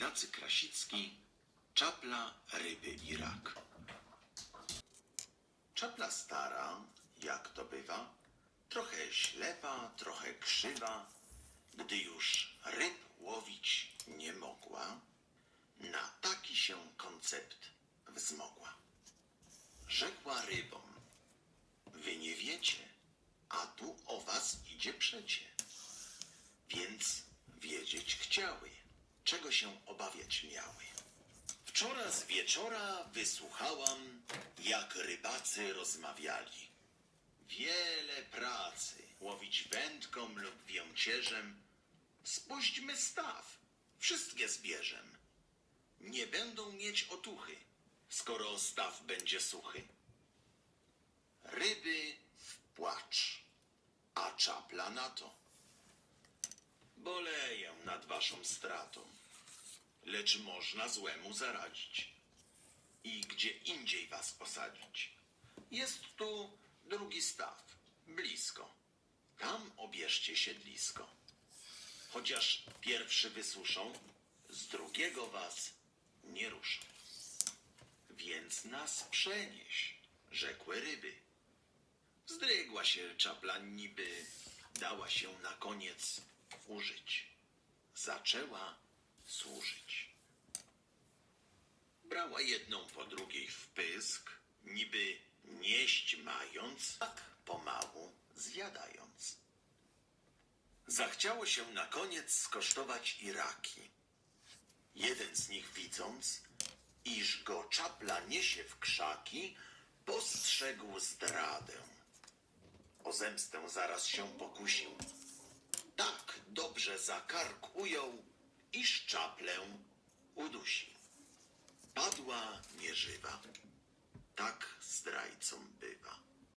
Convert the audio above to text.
Ignacy Krasicki, Czapla, ryby i rak. Czapla stara, jak to bywa, trochę ślepa, trochę krzywa, gdy już ryb łowić nie mogła, na taki się koncept wzmogła. Rzekła rybom, wy nie wiecie, a tu o was idzie przecie. Więc wiedzieć chciały, czego się obawiać miały. Wczoraj z wieczora wysłuchałam, jak rybacy rozmawiali. Wiele pracy łowić wędką lub wiącierzem. Spuśćmy staw, wszystkie zbierzem. Nie będą mieć otuchy, skoro staw będzie suchy. Ryby w płacz, a czapla na to. Boleję nad waszą stratą, lecz można złemu zaradzić i gdzie indziej was posadzić. Jest tu drugi staw, blisko. Tam obierzcie siedlisko. Chociaż pierwszy wysuszą, z drugiego was nie ruszą. Więc nas przenieś, rzekły ryby. Zdrygła się czapla niby, dała się na koniec użyć. Zaczęła Jedną po drugiej w pysk, niby nieść mając, tak pomału zjadając. Zachciało się na koniec skosztować i raki. Jeden z nich widząc, iż go czapla niesie w krzaki, postrzegł zdradę. O zemstę zaraz się pokusił. Tak dobrze za kark ujął, iż czaplę udusił. Padła nieżywa. Tak zdrajcą bywa.